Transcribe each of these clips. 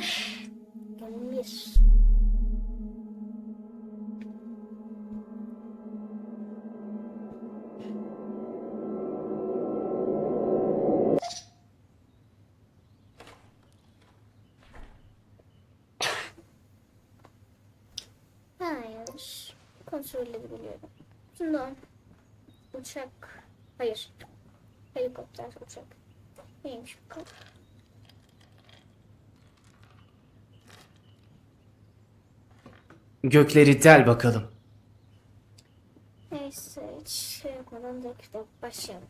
Oy. Bölüm bir. Hayır. Kontrol edebiliyorum. Şundan. Uçak. Hayır. Helikopter uçak. Neymiş bu Gökleri del bakalım. Neyse hiç şey yapmadan direkt de başlayalım.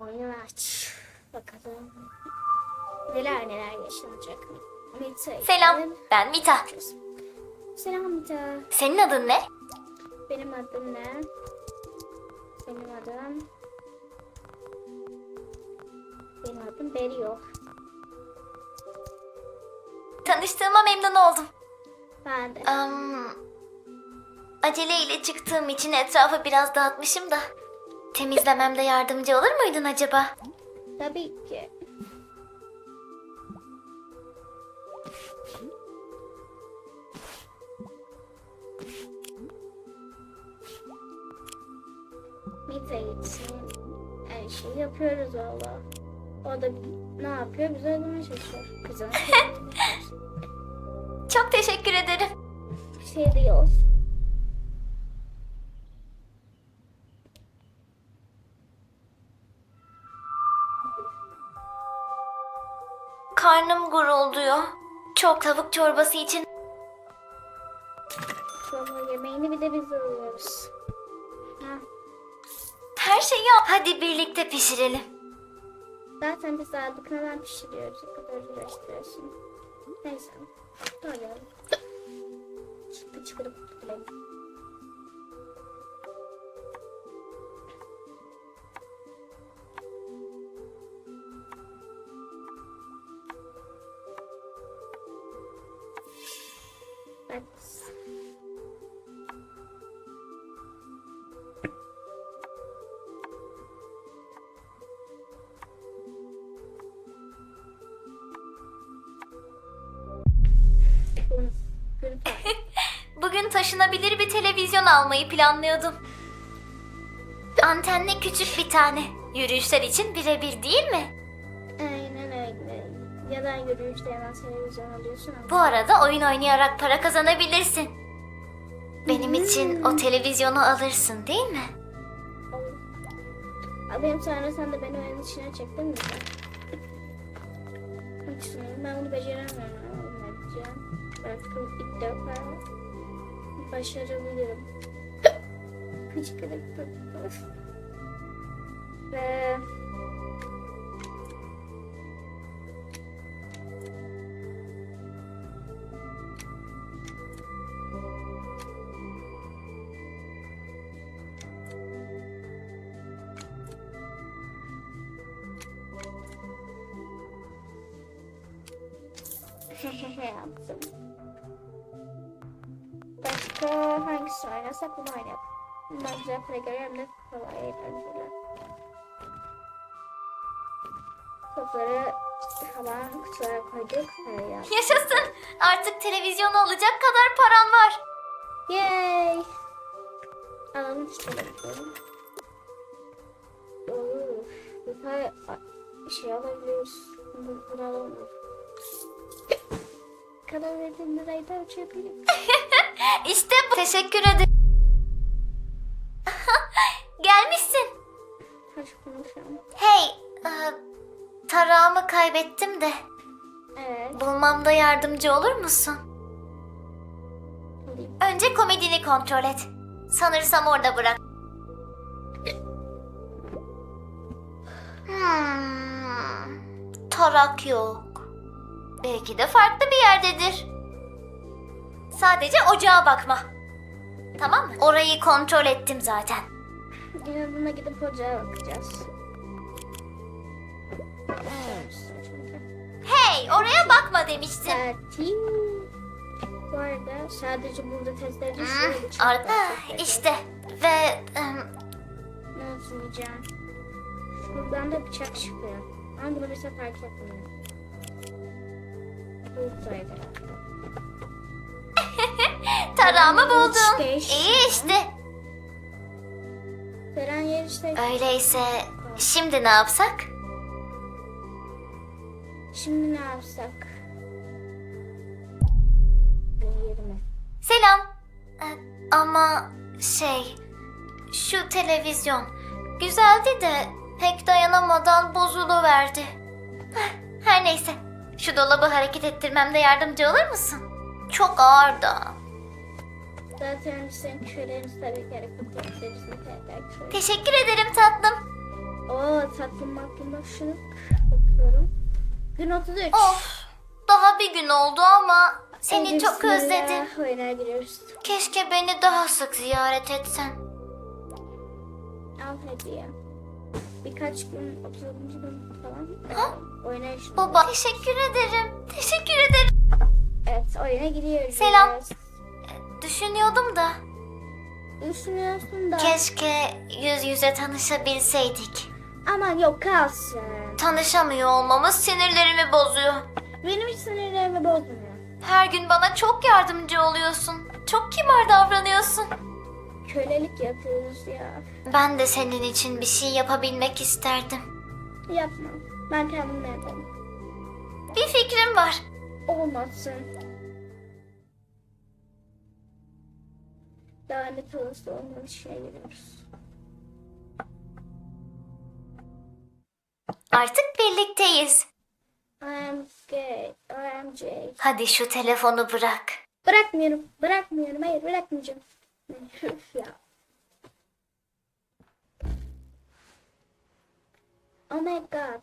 Oyunu aç. Bakalım. Neler neler yaşanacak. Mita Selam, ben Mita. Selam Mita. Senin adın ne? Benim adım ne? Benim adım... Benim adım Berio. Tanıştığıma memnun oldum. Ben de. Am, aceleyle çıktığım için etrafı biraz dağıtmışım da. Temizlememde yardımcı olur muydun acaba? Tabii ki. Mita için her şeyi yapıyoruz valla. O da ne yapıyor? Bize ödemeye çalışıyor. Kızım. Çok teşekkür ederim. Bir şey değil. Karnım gurulduyor. Çok tavuk çorbası için. Sonra yemeğini bir de biz alıyoruz. Yap. Hadi birlikte pişirelim. zaten biz aldık neden pişiriyoruz? O kadar. Neyse. Doyalım. Çıktı çıkırıp. Evet. Bugün taşınabilir bir televizyon almayı planlıyordum. Antenli küçük bir tane. Yürüyüşler için birebir değil mi? Aynen öyle. Yalan yürüyüşte hemen televizyon alıyorsun ama. Bu arada oyun oynayarak para kazanabilirsin. Benim için o televizyonu alırsın değil mi? Alayım sonra sen de beni oyunun içine çektin mi? Başarabilirim. Hıçkırık tuttu. Ve bunu oynayalım. Bundan güzel para görüyorum kolay eğlenceli. Topları falan kutulara koyduk. Yaptık. Yaşasın. Artık televizyonu alacak kadar paran var. Yay! Alalım işte bakalım. Bir tane şey alabiliriz. Bunu, alalım. Kadar verdiğim lirayı da ölçebilirim. İşte bu. Teşekkür ederim. Konuşalım. Hey, e, tarağımı kaybettim de. Evet. Bulmamda yardımcı olur musun? Önce komedini kontrol et. Sanırsam orada bırak. Hmm, tarak yok. Belki de farklı bir yerdedir. Sadece ocağa bakma. Tamam mı? Orayı kontrol ettim zaten. İnadına gidip ocağa bakacağız. Hey, oraya bakma demiştim. Tatil. Bu arada sadece burada test çıktı. Ah, işte ve ım, diyeceğim? Şuradan da bıçak çıkıyor. Ama bunu mesela fark etmiyor. Buradaydı. tarağımı buldum. İyi işte. Yer işte. Öyleyse şimdi ne yapsak? Şimdi ne yapsak? Selam. Ee, Ama şey, şu televizyon güzeldi de pek dayanamadan bozuluverdi. Her neyse, şu dolabı hareket ettirmemde yardımcı olur musun? Çok ağır da. Zaten senin küreniz tabii ki hareket ettirirsin. Teşekkür ederim tatlım. Oo tatlım hakkında şunu bakıyorum. Gün 33. Of, daha bir gün oldu ama seni Hadi çok özledim. Oyuna giriyoruz. Keşke beni daha sık ziyaret etsen. Al hediye. Birkaç gün, 30. gün falan. Ha? Oyuna işte. Baba, teşekkür ederim. Teşekkür ederim. Evet oyuna giriyoruz. Selam. Düşünüyordum da. Düşünüyorsun da. Keşke yüz yüze tanışabilseydik. Aman yok kalsın. Tanışamıyor olmamız sinirlerimi bozuyor. Benim hiç sinirlerimi bozmuyor. Her gün bana çok yardımcı oluyorsun. Çok kibar davranıyorsun. Kölelik yapıyoruz ya. Ben de senin için bir şey yapabilmek isterdim. Yapma. Ben kendim yaparım. Bir fikrim var. Olmasın. Lanet olası olmamış şey giriyoruz. Artık birlikteyiz. I am gay. I am gay. Hadi şu telefonu bırak. Bırakmıyorum. Bırakmıyorum. Hayır bırakmayacağım. Üf ya. Oh my god.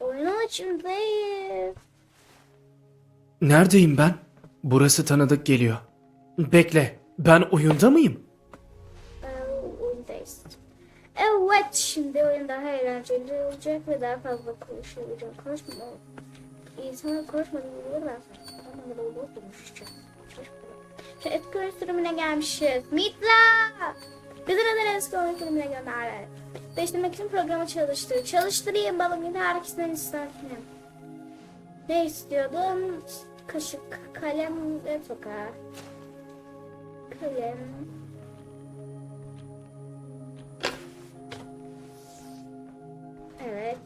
Oyunun içindeyiz. Neredeyim ben? Burası tanıdık geliyor. Bekle, ben oyunda mıyım? Evet şimdi oyun daha eğlenceli olacak ve daha fazla konuşabileceğim. Konuşma. İnsanlar ben sana. Ama da olur konuşacağım. Şu etki sürümüne gelmişiz. Mitla! Bizi neden oyun sürümüne gönderdi? Değiştirmek için programı çalıştır. Çalıştırayım balım yine her ikisinden isterken. Ne istiyordun? Kaşık, kalem ve toka. Kalem. Evet.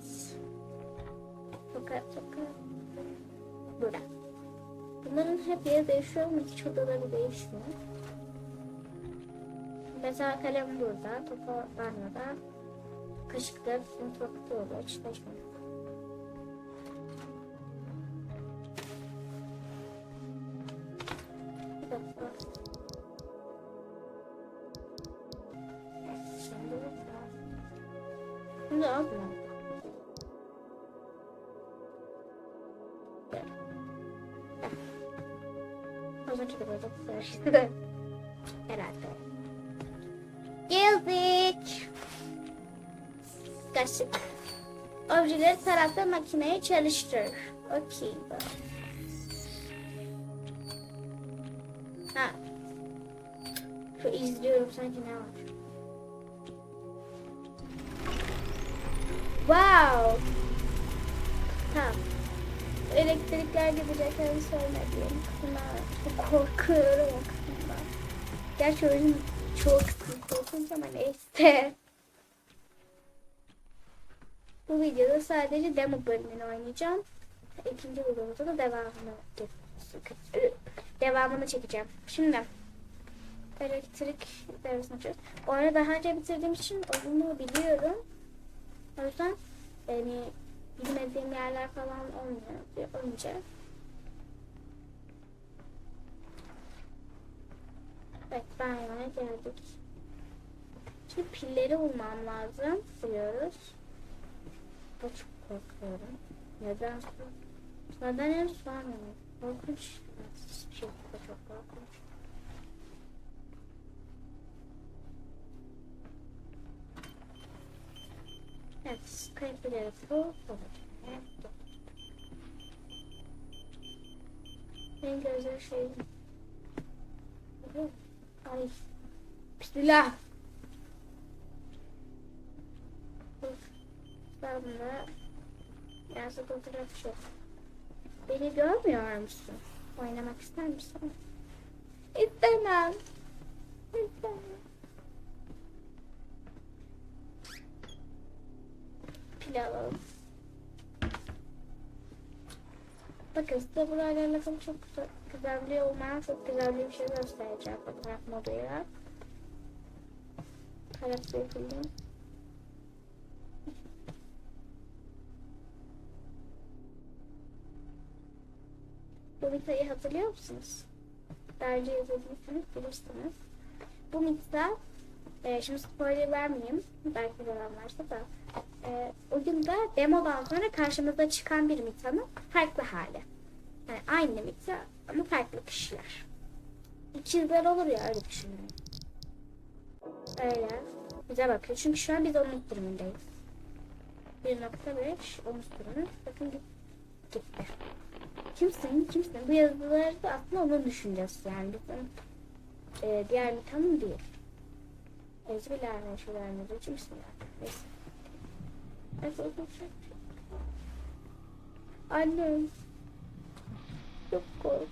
Toka toka. Burada. Bunların hep yeri değişiyor ama hiç odaları değişmiyor. Mesela kalem burada, toka banyoda. Kaşıklar mutfakta oluyor, hiç De böyle karıştı. Herhalde. Geldik. Kaşık. Objeleri tarafta makineyi çalıştır. Okey. Ha. Şu izliyorum sanki ne var. Wow. Tamam. Gidecek en sevmediğim kısımlar. Çok korkuyorum o kısımdan. Gerçi oyunun çoğu kısmı korkunç ama neyse. Bu videoda sadece demo bölümünü oynayacağım. İkinci videomuzda da devamını devamını çekeceğim. Şimdi elektrik devresini açıyoruz. O arada daha önce bitirdiğim için oyunu biliyorum. O yüzden yani bilmediğim yerler falan olmuyor önce. Evet banyoya geldik. Şimdi pilleri bulmam lazım. Biliyoruz. Da çok korkuyorum. Neden? Neden henüz vermiyor? Korkunç. Şey çok korkunç. Evet, kayıtları full olacak. Evet. Benim gözler şey. Ay. Bismillah. Ben buna biraz çok. Beni görmüyor musun? Oynamak ister misin? İstemem. İstemem. Alalım. Bakın size burayla alakalı çok güzel, olmayan çok güzel bir şey göstereceğim fotoğraf moduyla. Karakter film. Bu miktarı hatırlıyor musunuz? Daha önce izlediyseniz bilirsiniz. Bu miktar, e, şimdi spoiler vermeyeyim. Belki gören varsa da. E, oyunda demodan sonra karşımıza çıkan bir miktanın farklı hali. Yani aynı miktar ama farklı kişiler. İkizler olur ya öyle düşünün. Öyle. Bize bakıyor. Çünkü şu an biz onun durumundayız. 1.5 omuz durumu. Bakın git- gitti. Kimsin? Kimsin? Bu yazıları da aslında onun düşüncesi yani. Bizim e, diğer mitanın değil. Ezbilahirrahmanirrahim. Bismillah. Neyse. Neyse. Annem. Çok korkunç.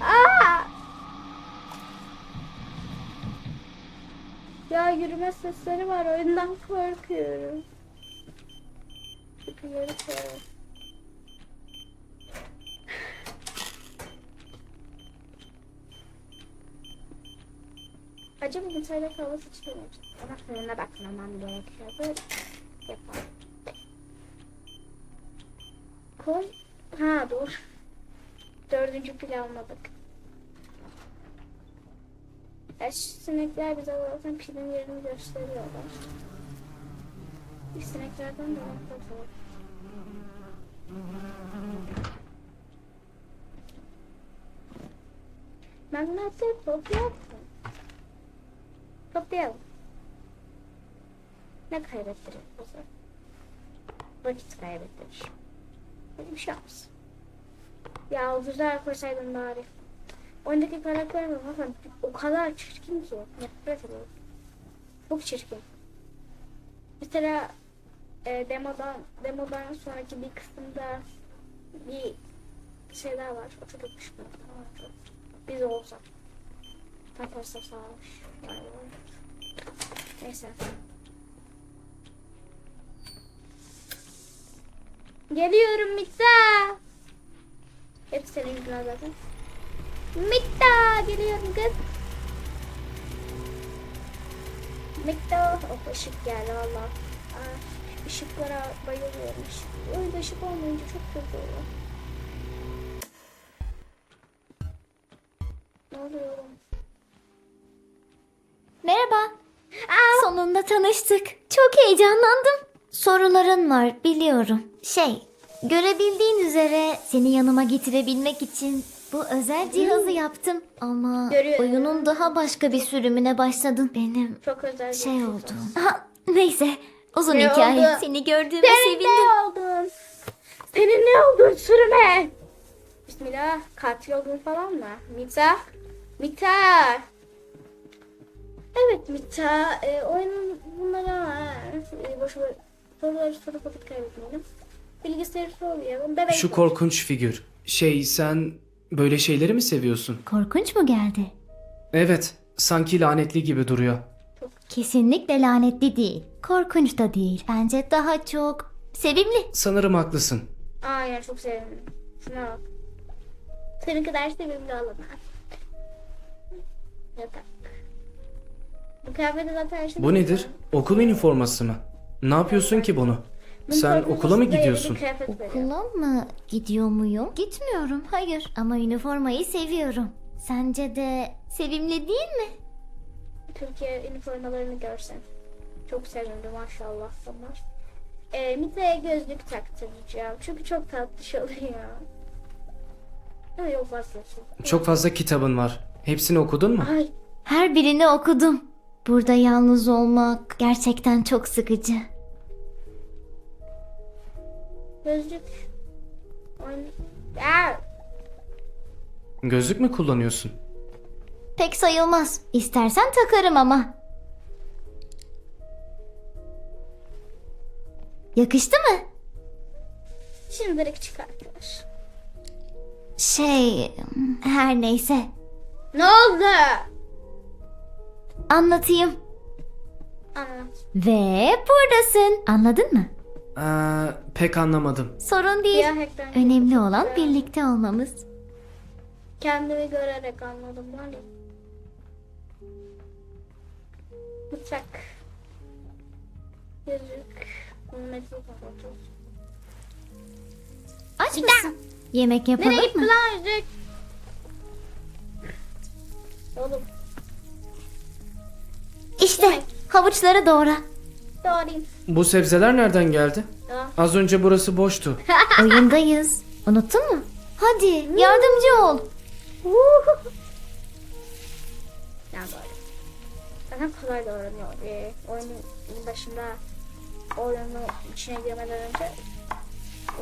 Aa! Ya yürüme sesleri var. Oyundan korkuyorum. Çıkıyorum. Acaba bu çayda kahvesi içiyor muyum? Ama fırına bakmamam gerekiyor. Böyle yapalım. Koy. Ha dur. Dördüncü pilav almadık. Ya şu sinekler bize zaten pilin yerini gösteriyorlar. Bir sineklerden de nefret var. Magnetleri toplayalım. Toplayalım. Ne kaybettirir sefer? Vakit kaybettirir. Böyle bir şey olmaz. Ya güzel koysaydın bari. Oyundaki karakter mi bakın o kadar çirkin ki. Nefret ediyorum. Çok çirkin. Mesela e, demodan demodan sonraki bir kısımda bir şeyler var. O çok çok. Biz olsak. Vay vay. Neyse. Geliyorum Mikta. Hep senin yüzünden zaten. Mikta geliyorum kız. Mikta. Oh ışık geldi valla. Işıklara bayılıyorum. Öyle ışık olmayınca çok kötü oluyor. Tanıştık. Çok heyecanlandım. Soruların var biliyorum. Şey, görebildiğin üzere seni yanıma getirebilmek için bu özel cihazı yaptım. Ama Görüyorum. oyunun daha başka bir sürümüne başladın. Benim Çok özel şey oldu. Ha, neyse, uzun Ne hikaye. oldu? Seni gördüğüme Senin sevindim. ne oldun? Senin ne oldun sürme? Bismillah. Katil oldun falan mı? Mita. Mita. Evet Mita. E, oyunun bunlara e, boş ver. Soruları sorup vakit kaybetmeyelim. Bilgisayarı soruyorum. Bebek Şu var. korkunç figür. Şey sen böyle şeyleri mi seviyorsun? Korkunç mu geldi? Evet. Sanki lanetli gibi duruyor. Kesinlikle lanetli değil. Korkunç da değil. Bence daha çok sevimli. Sanırım haklısın. Aynen çok sevdim. Şuna bak. Senin kadar sevimli olamaz. Yatak. Bu kıyafeti zaten şey Bu nedir? Okul üniforması mı? Ne yapıyorsun ki bunu? Sen okula mı gidiyorsun? Okula mı gidiyor muyum? Gitmiyorum, hayır. Ama üniformayı seviyorum. Sence de sevimli değil mi? Türkiye üniformalarını görsen. Çok sevimli maşallah bunlar. Ee, Mita'ya gözlük taktıracağım. Çünkü çok tatlış oluyor. Yok vazgeçtim. Çok fazla kitabın var. Hepsini okudun mu? Ay Her birini okudum. Burada yalnız olmak gerçekten çok sıkıcı. Gözlük. Gözlük mü kullanıyorsun? Pek sayılmaz. İstersen takarım ama. Yakıştı mı? Şimdilik çıkartıyor. Şey, her neyse. Ne oldu? Anlatayım. Anlat. Ve buradasın. Anladın mı? Ee, pek anlamadım. Sorun değil. Ekran. Önemli olan birlikte olmamız. Kendimi görerek anladım var ya. Bıçak. Yüzük. Metal kapatıyorum. Aç mısın? Yemek yapalım Nereye mı? lan yüzük? Oğlum İşte havuçları doğra. doğrayayım. Bu sebzeler nereden geldi? Az önce burası boştu. Oyundayız. Unuttun mu? Hadi yardımcı ol. Ya böyle. Zaten kolay doğranıyor. Ee, oyunun başında oyunun içine girmeden önce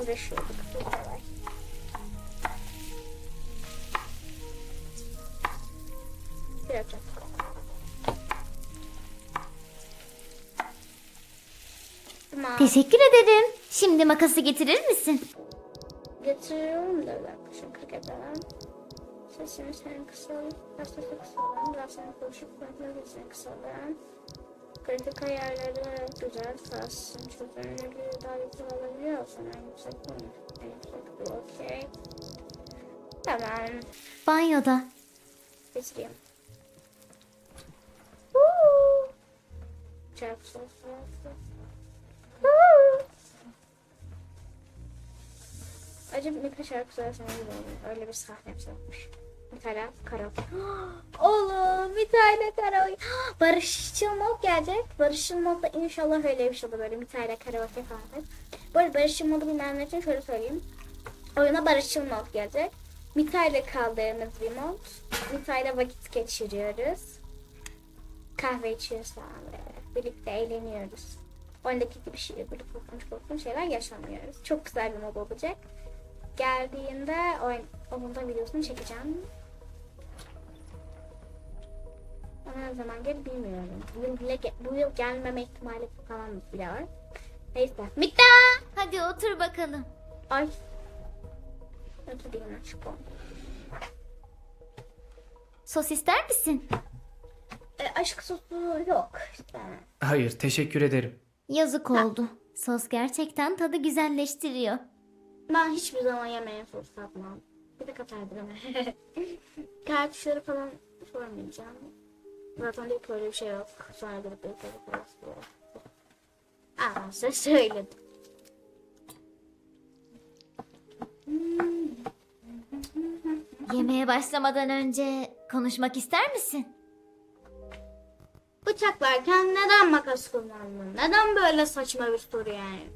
uğraşıyorduk. Bu kolay. Biraz çok. Tamam. Teşekkür ederim. Şimdi makası getirir misin? Getiriyorum da ben şu kriketlerden. Sesini sen kısalım. Biraz sesi kısalım. Sen konuşup bırakma sesini kısalım. Kritik ayarları güzel kalsın. Çözünürlüğü daha yüksek alabiliyorsan en yüksek bu. En yüksek bu okey. Tamam. Banyoda. Bitireyim. Woo! Çok sesli. Acaba Mika şarkı söylesene gibi olur. Öyle bir sahne yapmış. Mithala karaoke. Oğlum Mithala karaoke. Barışçıl mod gelecek. Barışçıl modda inşallah öyle bir şey olur. Böyle Mithala karaoke falan. Bu arada Barışçıl modu bilmeyenler için şöyle söyleyeyim. Oyuna Barışçıl mod gelecek. Mita kaldığımız bir mod. Mita vakit geçiriyoruz. Kahve içiyoruz falan. Birlikte eğleniyoruz. Oyundaki gibi şey, böyle korkunç korkunç şeyler yaşamıyoruz. Çok güzel bir mod olacak. Geldiğinde oyun, onun da videosunu çekeceğim. Ama ne zaman gelir bilmiyorum. Bu yıl, bile, ge- bu yıl gelmeme ihtimali falan bile var. Neyse. Mita! Hadi otur bakalım. Ay. Oturayım açık ol. Sos ister misin? E, aşk sosu yok. İşte. Hayır, teşekkür ederim. Yazık oldu. Sos gerçekten tadı güzelleştiriyor. Ben hiçbir zaman yemeğe sos katmam. Bir de katardır ama. Kartuşları falan sormayacağım. Zaten ilk öyle bir şey yok. Sonra gelip bir şey yok. Aa, size söyledim. Yemeğe başlamadan önce konuşmak ister misin? Bıçaklarken neden makas kullandın? Neden böyle saçma bir soru yani?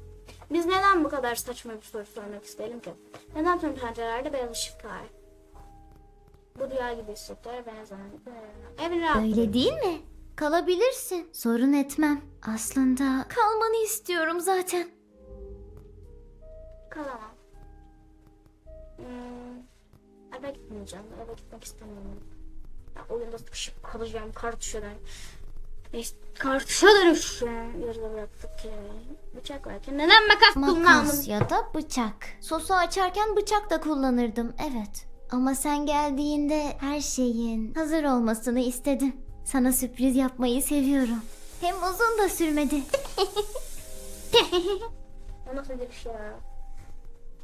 Biz neden bu kadar saçma bir soru sormak isteyelim ki? Neden tüm pencerelerde beyaz ışık var? Bu rüya gibi ne zaman Evin rahat. Öyle değil mi? Kalabilirsin. Sorun etmem. Aslında kalmanı istiyorum zaten. Kalamam. Hmm, eve gitmeyeceğim. Eve gitmek istemiyorum. Ya, oyunda sıkışıp kalacağım kartuşadan. Neyse kartuşa dönüşeceğim. Yarıda bıraktık ki. Bıçak varken neden makas Makas kullandın? ya da bıçak. Sosu açarken bıçak da kullanırdım. Evet. Ama sen geldiğinde her şeyin hazır olmasını istedim. Sana sürpriz yapmayı seviyorum. Hem uzun da sürmedi. O nasıl bir şey ya?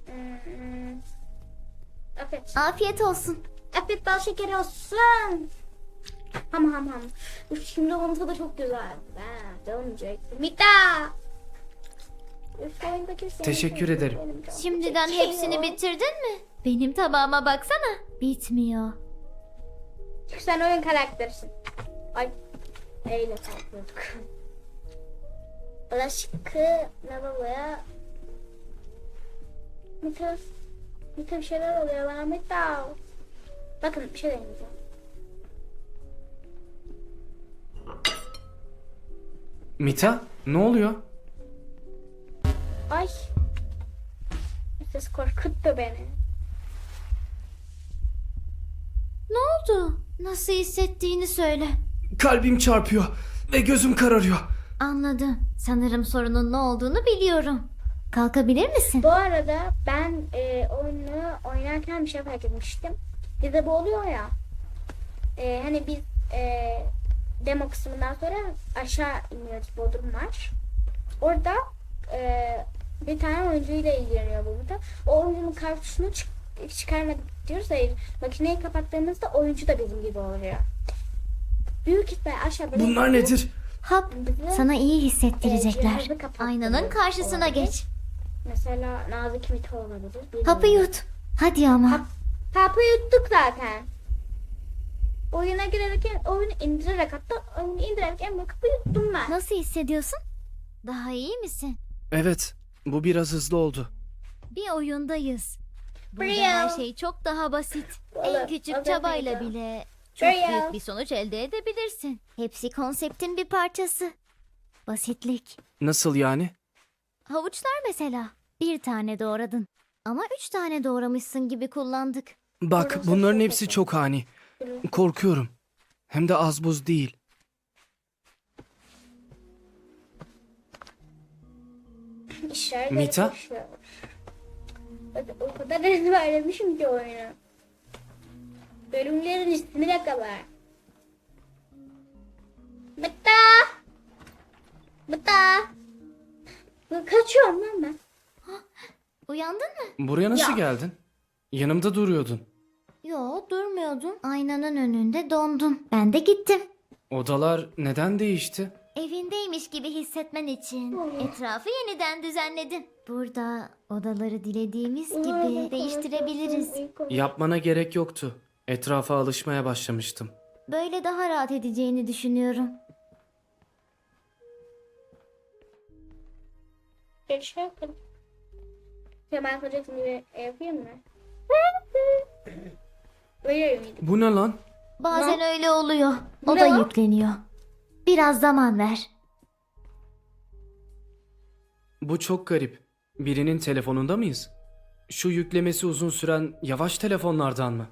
Hmm, Afiyet. Afiyet olsun. Afiyet bal şekeri olsun. Ham ham ham. Şimdi onun tadı çok güzel. Ha, canım çekti. Mita. Teşekkür ederim. Şimdiden hepsini bitirdin mi? Benim tabağıma baksana. Bitmiyor. Çünkü sen oyun karakterisin. Ay. Eyle kalkıyorduk. Bulaşıkı lavaboya. Mita. Mita bir şeyler oluyor bana Mita. Bakın bir şey deneyeceğim. Mita, ne oluyor? Ay. Ses korkuttu beni. Ne oldu? Nasıl hissettiğini söyle. Kalbim çarpıyor ve gözüm kararıyor. Anladım. Sanırım sorunun ne olduğunu biliyorum. Kalkabilir misin? Bu arada ben e, oyunu oynarken bir şey fark etmiştim. Bir de bu oluyor ya. E, hani biz e, demo kısmından sonra aşağı iniyoruz. Bodrum var. Orada e, bir tane oyuncuyla ilgileniyor burada. O oyuncunun kartuşunu çık çıkarmadık diyoruz. Hayır. Makineyi kapattığımızda oyuncu da bizim gibi oluyor. Büyük ihtimal aşağıda Bunlar nedir? Hap. Bizi- Sana iyi E, hissettirecekler. kapattı. Aynanın karşısına Olabilir. geç. Mesela Nazik Mito olabilir. Hapı yut. Hadi ama. Hap- Hapı yuttuk zaten. Oyuna girerken oyunu indirerek hatta oyunu indirerken hapı yuttum ben. Nasıl hissediyorsun? Daha iyi misin? Evet, bu biraz hızlı oldu. Bir oyundayız. Burada Brio. her şey çok daha basit. En küçük çabayla bile çok Brio. büyük bir sonuç elde edebilirsin. Hepsi konseptin bir parçası. Basitlik. Nasıl yani? Havuçlar mesela. Bir tane doğradın. Ama üç tane doğramışsın gibi kullandık. Bak, bunların hepsi çok ani. Korkuyorum. Hem de az buz değil. İşler Mita? O- kadar ezberlemişim ki oyunu. Bölümlerin ismine kadar. Mıta! Mıta! Kaçıyorum lan ben. Uyandın mı? Buraya nasıl Ya. geldin? Yanımda duruyordun. Yo durmuyordum. Aynanın önünde dondum. Ben de gittim. Odalar neden değişti? Evindeymiş gibi hissetmen için etrafı yeniden düzenledim. Burada odaları dilediğimiz gibi değiştirebiliriz. Yapmana gerek yoktu. Etrafa alışmaya başlamıştım. Böyle daha rahat edeceğini düşünüyorum. Bir şey yapalım. Kemal Kocak'ın gibi yapayım mı? Öyle miydi? Bu ne lan? Bazen öyle oluyor. O ne da lan? yükleniyor. Biraz zaman ver. Bu çok garip. Birinin telefonunda mıyız? Şu yüklemesi uzun süren yavaş telefonlardan mı?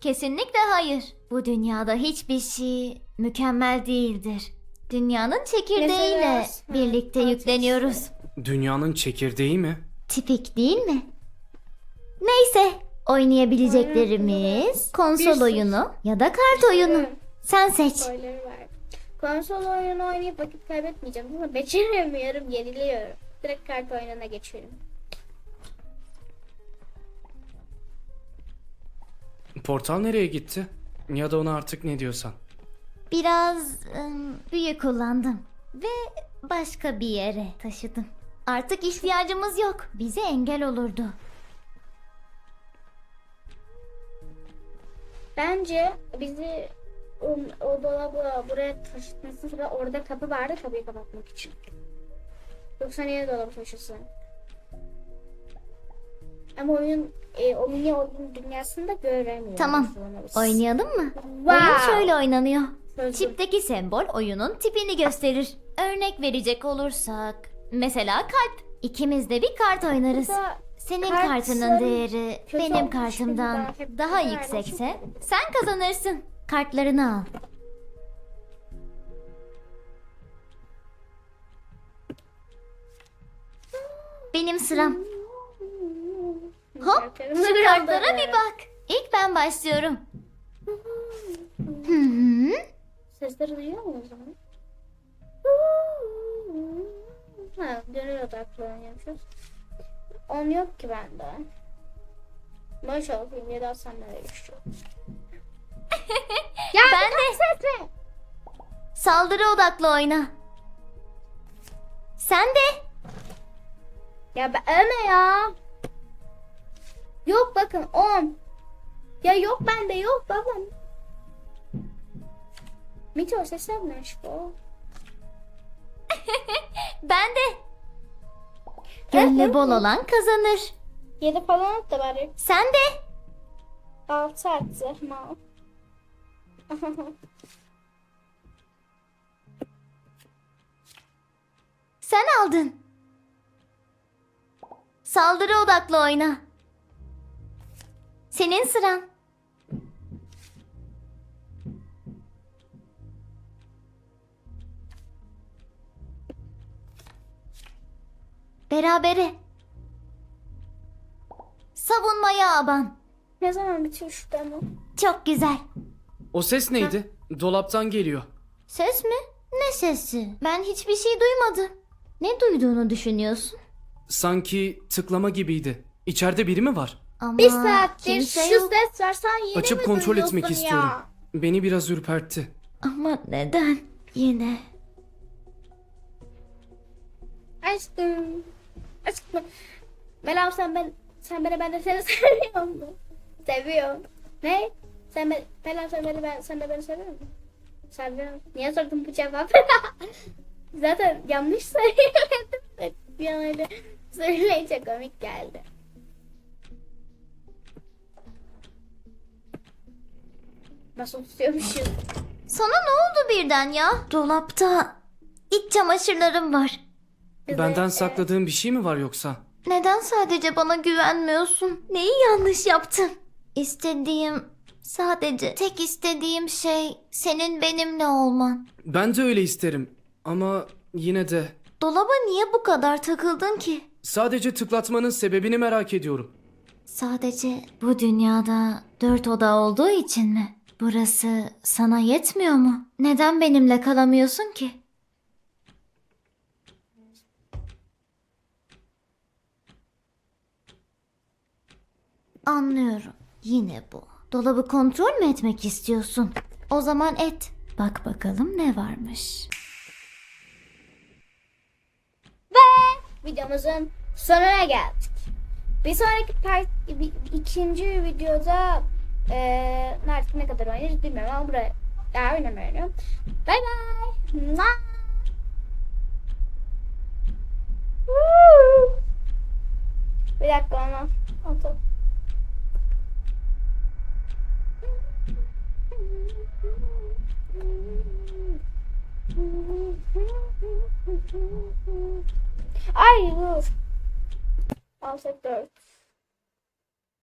Kesinlikle hayır. Bu dünyada hiçbir şey mükemmel değildir. Dünyanın çekirdeğiyle Mesela- birlikte Ha, yükleniyoruz. Dünyanın çekirdeği mi? Tipik değil mi? Neyse, oynayabileceklerimiz konsol oyunu ya da kart oyunu. Sen seç. Konsol oyunu oynayıp vakit kaybetmeyeceğim ama beceremiyorum, yeniliyorum. Direkt kart oyununa geçiyorum. Portal nereye gitti? Ya da ona artık ne diyorsan. Biraz ım, büyü kullandım ve başka bir yere taşıdım. Artık ihtiyacımız yok. Bize engel olurdu. Bence bizi o, o dolabı buraya taşıtmasın sonra orada kapı vardı kapıyı kapatmak için. Yoksa niye dolabı taşısın? Ama oyun e, o mini oyun dünyasında göremiyoruz. Tamam. Oynayalım mı? Wow. Oyun şöyle oynanıyor. Sözlü. Çipteki sembol oyunun tipini gösterir. Örnek verecek olursak mesela kalp. İkimiz de bir kart oynarız. Burada Senin Kartın kartının değeri kötü benim olmuş kartımdan gibi ben hep daha yüksekse sen kazanırsın. Kartlarını al. Benim sıram. Hop şu kartlara bir bak. İlk ben başlıyorum. Hı hı. Sesleri duyuyor mu o zaman? Ha, gönül odaklı oynuyormuşuz. On yok ki bende. Boş okuyayım ya da sen nereye geçiyor? ya Ben de. sesle. Saldırı odaklı oyna. Sen de. Ya ben öme ya. Yok bakın 10. Ya yok bende yok bakın. Meteor sesler mi bu? Ben de. Gönlü bol olan kazanır. 7 falan at da bari. Sen de. 6 attı. Mal. Sen aldın. Saldırı odaklı oyna. Senin sıran. Berabere. Savunmaya aban. Ne zaman bitiyor şu demo? Çok güzel. O ses neydi? Dolaptan geliyor. Ses mi? Ne sesi? Ben hiçbir şey duymadım. Ne duyduğunu düşünüyorsun? Sanki tıklama gibiydi. İçeride biri mi var? Ama Bir saattir kimse şu yok. ses versen yine Açıp mi kontrol duyuyorsun etmek ya? istiyorum. Beni biraz ürpertti. Ama neden? Yine. Aşkım. Aşkım. Melam sen ben sen beni ben de seni seviyor musun? Seviyorum. Ne? Sen ben Melam sen beni ben sen de beni seviyor musun? Seviyorum. Niye sordun bu cevap? Zaten yanlış söylemedim. de Bir an öyle söyleyince komik geldi. Nasıl tutuyormuşum? Sana ne oldu birden ya? Dolapta iç çamaşırlarım var. Benden sakladığın bir şey mi var yoksa? Neden sadece bana güvenmiyorsun? Neyi yanlış yaptım? İstediğim sadece tek istediğim şey senin benimle olman. Ben de öyle isterim. Ama yine de Dolaba niye bu kadar takıldın ki? sadece tıklatmanın sebebini merak ediyorum. Sadece bu dünyada dört oda olduğu için mi? Burası sana yetmiyor mu? Neden benimle kalamıyorsun ki? Anlıyorum. Yine bu. Dolabı kontrol mü etmek istiyorsun? O zaman et. Bak bakalım ne varmış. videomuzun sonuna geldik. Bir sonraki part, ikinci videoda eee artık ne kadar oynarız bilmiyorum ama buraya daha oynamıyorum. Bay bay. Bir dakika ama. Otur. Ay dur. Al sektör.